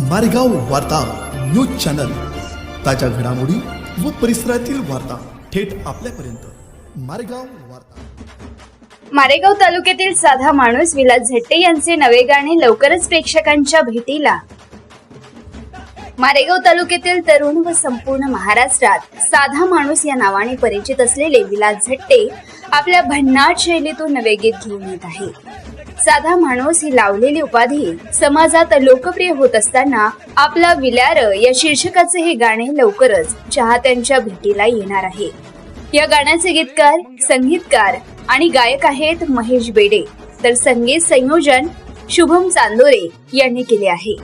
मारेगाव वार्ता news channel. ताज्या घडामोडी व परिसरातील वार्ता थेट आपल्यापर्यंत. मारेगाव वार्ता. मारेगाव तालुक्यातील साधा माणूस विलास झट्टे यांचे नवे गाणे लवकरच प्रेक्षकांच्या भेटीला. मारेगाव तालुक्यातील तरुण व संपूर्ण महाराष्ट्रात साधा माणूस या नावाने परिचित असलेले विलास झट्टे आपल्या भन्नाट शैलीतून नवे गीत घेऊन येत आहे. साधा माणूस ही लावलेली उपाधी समाजात लोकप्रिय होत असताना आपला विल्यार या शीर्षकाचे हे गाणे लवकरच चाहत्यांच्या भेटीला येणार आहे. या गाण्याचे गीतकार संगीतकार आणि गायक आहेत महेश बेडे. तर संगीत संयोजन शुभम चांदोरे यांनी केले आहे.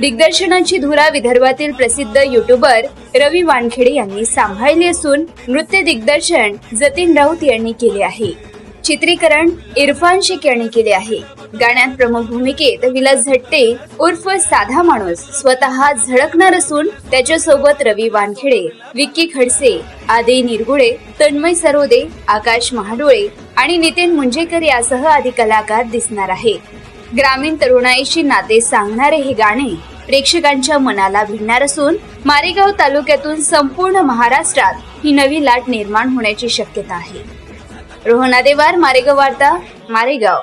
दिग्दर्शनाची धुरा विदर्भातील प्रसिद्ध युट्यूबर रवी वानखेडे यांनी सांभाळली असून नृत्य दिग्दर्शन जतीन राऊत यांनी केले आहे. चित्रीकरण इरफान शेख यांनी केले आहे. गाण्यात प्रमुख भूमिकेत विलास झट्टे उर्फ साधा माणूस स्वतः झळकणार असून त्याच्यासोबत रवी वानखेडे विक्की खडसे आदी निरगुळे तन्मय सरोदे आकाश महाडोळे आणि नितीन मुंजेकर यासह आदी कलाकार दिसणार आहे ग्रामीण तरुणाईशी नाते सांगणारे हे गाणे प्रेक्षकांच्या मनाला भिडणार असून मारेगाव तालुक्यातून संपूर्ण महाराष्ट्रात ही नवी लाट निर्माण होण्याची शक्यता आहे. रोहनादेवार मारेगाव वार्ता मारेगाव.